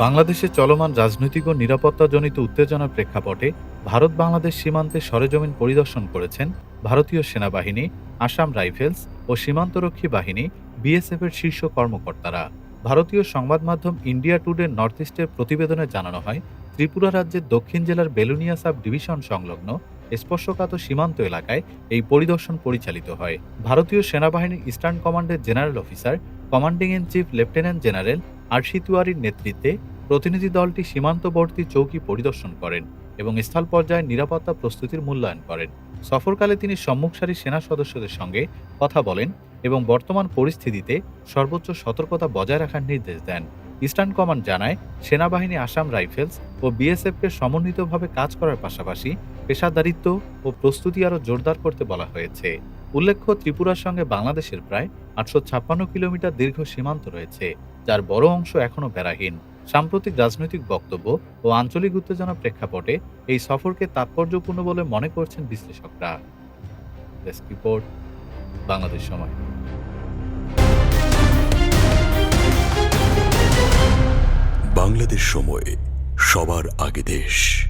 বাংলাদেশে চলমান রাজনৈতিক ও নিরাপত্তাজনিত উত্তেজনার প্রেক্ষাপটে ভারত বাংলাদেশ সীমান্তে সরেজমিন পরিদর্শন করেছেন ভারতীয় সেনাবাহিনী, আসাম রাইফেলস ও সীমান্তরক্ষী বাহিনী বিএসএফের শীর্ষ কর্মকর্তারা। ভারতীয় সংবাদ মাধ্যম ইন্ডিয়া টুডে নর্থ ইস্টের প্রতিবেদনে জানানো হয়, ত্রিপুরা রাজ্যের দক্ষিণ জেলার বেলুনিয়া সাব ডিভিশন সংলগ্ন স্পর্শকাত সীমান্ত এলাকায় এই পরিদর্শন পরিচালিত হয়। ভারতীয় সেনাবাহিনীর ইস্টার্ন কমান্ডের general officer, commanding in chief lieutenant general R C তিওয়ারির নেতৃত্বে প্রতিনিধি দলটি সীমান্তবর্তী চৌকি পরিদর্শন করেন এবং স্থল পর্যায়ে নিরাপত্তা প্রস্তুতির মূল্যায়ন করেন। সফরকালে তিনি সম্মুখসারী সেনা সদস্যদের সঙ্গে কথা বলেন এবং বর্তমান পরিস্থিতিতে সর্বোচ্চ সতর্কতা বজায় রাখার নির্দেশ দেন। ইস্টার্ন কমান্ড জানায়, সেনাবাহিনী আসাম রাইফেলস ও বিএসএফকে সমন্বিতভাবে কাজ করার পাশাপাশি পেশাদারিত্ব ও প্রস্তুতি আরও জোরদার করতে বলা হয়েছে। উল্লেখ্য, ত্রিপুরার সঙ্গে বাংলাদেশের প্রায় আটশো ছাপ্পান্ন কিলোমিটার দীর্ঘ সীমান্ত রয়েছে, যার বড় অংশ এখনও বেড়াহীন। সাম্প্রতিক রাজনৈতিক বক্তব্য ও আঞ্চলিক উত্তেজনা প্রেক্ষাপটে এই সফরকে তাৎপর্যপূর্ণ বলে মনে করছেন বিশ্লেষকরা। রিপোর্ট, বাংলাদেশ সময়। বাংলাদেশ সময়। সবার আগে দেশ।